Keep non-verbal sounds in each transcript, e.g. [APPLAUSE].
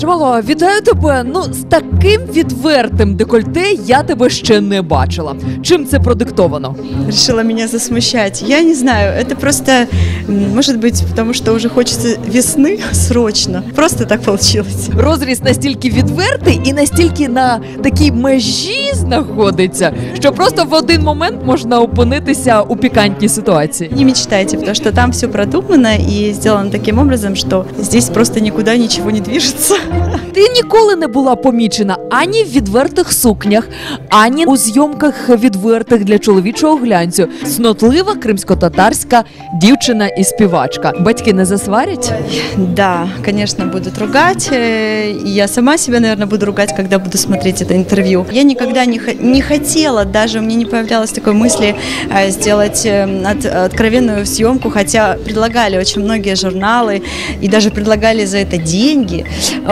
Джамало, вітаю тебе. Ну, з таким відвертим декольте я тебе ще не бачила. Чим це продиктовано? решила меня засмущать. Я не знаю, это просто, м, может быть, потому что уже хочется весны [LAUGHS] срочно. Просто так получилось. Розріз настільки відвертий і настільки на такій межі знаходиться, що просто в один момент можна опинитися у пікантній ситуації. Не мечтайте, потому что там все продумано и сделано таким образом, что здесь просто никуда ничего не движется. [LAUGHS] Ти ніколи не була помічена ані в відвертих сукнях, ані у зйомках відвертих для чоловічого глянцю. Снотлива кримсько-татарська дівчина і співачка. Батьки не засварять? Да, конечно, будут ругать. э, И я сама себя, наверное, буду ругать, когда буду смотреть это интервью. Я никогда не, хо- не хотела, даже у меня не появлялось такой мысли э, сделать э, от- откровенную съемку, хотя предлагали очень многие журналы и даже предлагали за это деньги.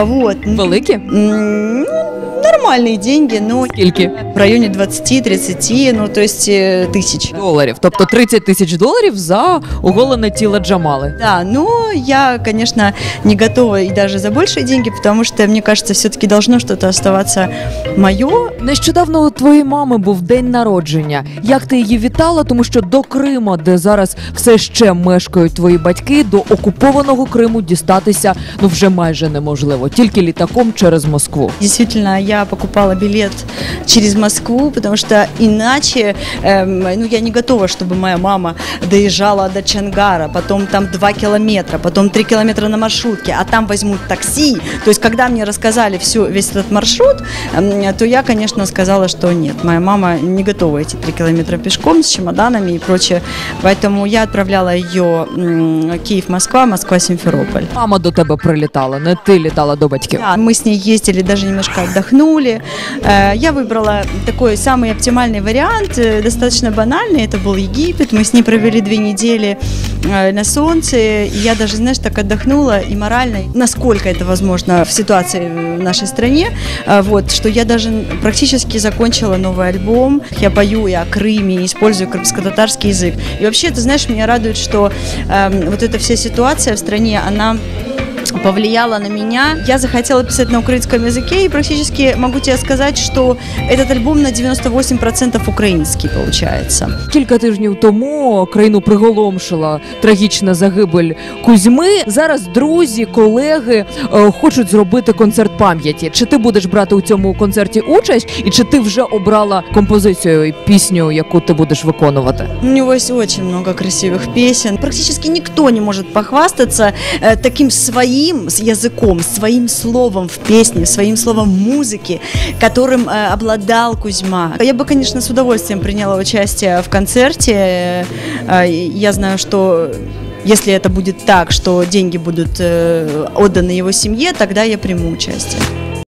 Вот. Великі? М, Нормальные деньги, но Скільки? в районе 20-30, ну то есть э, тысяч. Доларів. Тобто 30 тисяч доларів за оголене тіло Джамали. Да, но я, конечно, не готова и даже за большие деньги, потому что, мне кажется, все-таки должно что-то оставаться мое. Нещодавно у твоєї мами був день народження. Як ти її вітала? Тому що до Крима, де зараз все ще мешкають твої батьки, до окупованого Криму дістатися ну вже майже неможливо, тільки літаком через Москву. Действительно, я покупала билет через Москву, потому что иначе, эм, ну, я не готова, чтобы моя мама доезжала до Чангара, потом там 2 километра, потом 3 километра на маршрутке, а там возьмут такси. То есть, когда мне рассказали все, весь этот маршрут, эм, то я, конечно, сказала, что нет, моя мама не готова эти 3 километра пешком с чемоданами и прочее. Поэтому я отправляла ее м, Киев-Москва, Москва-Симферополь. Мама до тебе прилітала, не ти літала до батьків. Да, мы с ней ездили, даже немножко отдохнули. Э, Я выбрала такой самый оптимальный вариант, э, достаточно банальный. Это был Египет. Мы с ней провели две недели э, на солнце. Я даже, знаешь, так отдохнула и морально, насколько это возможно в ситуации в нашей стране, вот, что я даже практически закончила новый альбом. Я пою и о Крыме, использую крымско-татарский язык. И вообще, ты знаешь, меня радует, что эм, вот эта вся ситуация в стране, она повлияла на меня. Я захотела писать на украинском языке, и практически могу тебе сказать, что этот альбом на 98% украинский получается. Кілька тижнів тому країну приголомшила трагічна загибель Кузьми. Зараз друзі, колеги е, хочуть зробити концерт пам'яті. Чи ти будеш брати у цьому концерті участь, і чи ти вже обрала композицію і пісню, яку ти будешь виконувати? У него есть очень много красивых песен. Практически никто не может похвастаться э, таким своим С- языком, своим словом в песне, своим словом в музыке, которым э, обладал Кузьма. Я бы, конечно, с удовольствием приняла участие в концерте. Э, э, Я знаю, что если это будет так, что деньги будут э, отданы его семье, тогда я приму участие.